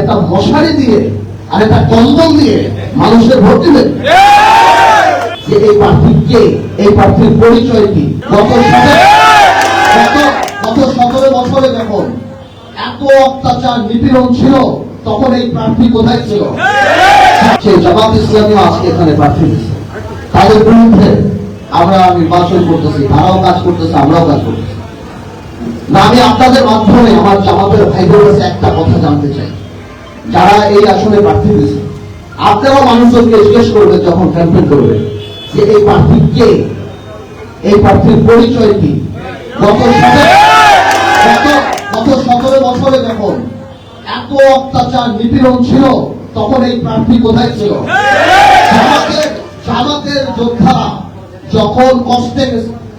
একটা মশারি দিয়ে আর একটা কম্বল দিয়ে মানুষের ভোট দিবেন যে এই প্রার্থী কে, এই প্রার্থীর পরিচয় কি? গত সতেরো বছরে যখন এত অত্যাচার, নিপীড়ন ছিল, তখন এই প্রার্থী কোথায় ছিল? সেই জামাত ইসলামীও আজকে এখানে প্রার্থী দিচ্ছে তাদের বিরুদ্ধে আমরা নির্বাচন করতেছি, তারাও কাজ করতেছে, আমরাও কাজ করতেছি। না, আমি আপনাদের মাধ্যমে আমার জামাতের ভাইদের কাছে একটা কথা জানতে চাই। যারা এই আসনে প্রার্থী দিয়েছে আপনারাও মানুষজনকে জিজ্ঞেস করবেন যখন ক্যাম্পেইন করবেন যে এই প্রার্থী কে? এই প্রার্থীর পরিচয় কি? গত সতেরো বছরে যখন এত অত্যাচার, নিপীড়ন ছিল, তখন এই প্রার্থী কোথায় ছিল? জামাতের যোদ্ধারা যখন কষ্টে,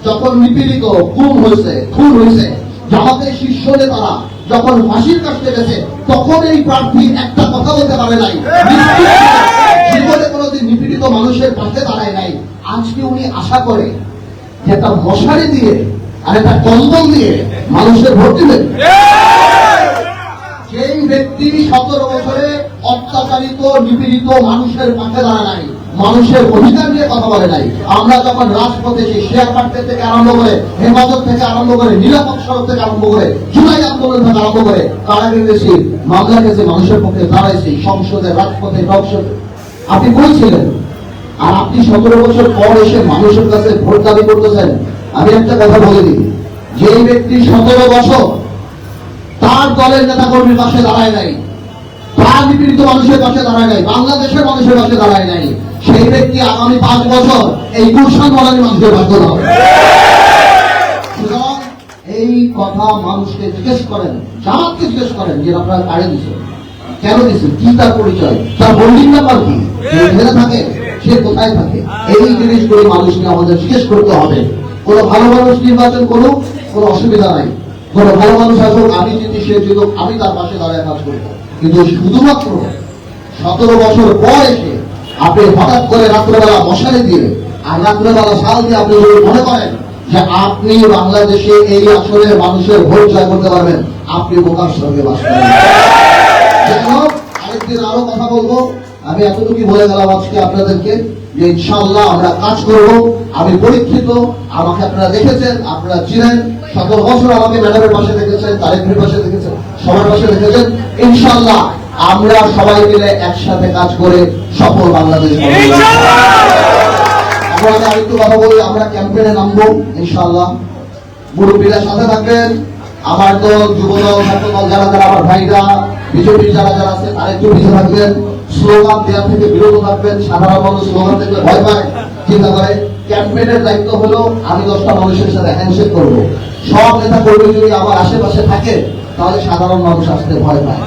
যখন নিপীড়িত, খুন হয়েছে খুন হয়েছে। জামাতের শীর্ষ নেতারা যখন ফাঁসির কাছে গেছে তখন এই প্রার্থী একটা কথা বলতে পারে নাই। জীবনে কোনোদিন নিপীড়িত মানুষের পাশে দাঁড়ায় নাই। আজকে উনি আশা করে যে একটা মশারি দিয়ে আর একটা কম্বল দিয়ে মানুষের ভোট দিবেন। সেই ব্যক্তি সতেরো বছরে অত্যাচারিত, নিপীড়িত মানুষের পাশে দাঁড়ায় নাই। মানুষের অধিকার নিয়ে কথা বলে নাই। আমরা যখন রাজপথে সেই শেয়ার মার্কেট থেকে আরম্ভ করে হেফাজত থেকে আরম্ভ করে নিরাপদ সড়ক থেকে আরম্ভ করে জুলাই আন্দোলন থেকে আরম্ভ করে কারাগারে গেছি মামলা গেছে মানুষের পক্ষে দাঁড়াইছি সংসদে রাজপথে টকশোতে আপনি বলছিলেন, আর আপনি সতেরো বছর পর এসে মানুষের কাছে ভোট দাবি করতেছেন, আমি একটা কথা বলে দিই। যে ব্যক্তি সতেরো বছর তার দলের নেতা কর্মীর পাশে দাঁড়ায় নাই, তার নিপীড়িত মানুষের পাশে দাঁড়ায় নাই, বাংলাদেশের মানুষের পাশে দাঁড়ায় নাই সেই ব্যক্তি আগামী পাঁচ বছর এই গুলশান বলানি মানুষের দাঁড়াবে সুতরাং এই কথা মানুষকে জিজ্ঞেস করেন, জামাতকে জিজ্ঞেস করেন যে আপনারা কারে দিচ্ছেন কেন দিচ্ছেন কি তার পরিচয়? তার হোল্ডিং নাম্বার কি? এখানে থাকে, সে কোথায় থাকে? এই জিনিসগুলো মানুষকে আমাদের জিজ্ঞেস করতে হবে। কোন ভালো মানুষ নির্বাচন করুক, কোনো অসুবিধা নাই। কোন ভালো মানুষ আসুক, আমি যদি সে জিতুক আমি তার পাশে দাঁড়ায় কাজ করব। কিন্তু শুধুমাত্র সতেরো বছর পর এসে আপনি হঠাৎ করে রাত্রেবেলা মশারি দিয়ে আর রাত্রেবেলা সাল দিয়ে আপনি যদি মনে করেন যে আপনি বাংলাদেশে এই আসনের মানুষের ভোট জয় করতে পারবেন, আপনি বোকার সঙ্গে বাস করেন আরেকদিন আরও কথা বলব। আমি এতটুকু বলে গেলাম আজকে আপনাদেরকে যে ইনশাল্লাহ আমরা কাজ করব। আমি পরীক্ষিত, আমাকে আপনারা দেখেছেন, আপনারা চিনেন। সতেরো বছর আমাকে ম্যাডামের পাশে দেখেছেন, তারেকের পাশে দেখেছেন, সবার পাশে দেখেছেন। ইনশাল্লাহ আমরা সবাই মিলে একসাথে কাজ করে সফল বাংলাদেশ। এখন আরেকটু কথা বলি, আমরা ক্যাম্পেইনে নামবো, ইনশাআল্লাহ। মুরব্বীরা সাথে থাকবেন। আমার দল, যুব দল যারা যারা আমার ভাইরা, বিজেপির যারা যারা আছে, তারা একটু পিছিয়ে থাকবেন। স্লোগান দেওয়া থেকে বিরত থাকবেন। সাধারণ মানুষ স্লোগান দেখলে ভয় পায়। চিন্তা করে ক্যাম্পেইনের দায়িত্ব হলো, আমি দশটা মানুষের সাথে হ্যান্ডশেক করব। সব নেতা কর্মী যদি আমার আশেপাশে থাকে, তাহলে সাধারণ মানুষ আসতে ভয় পায়।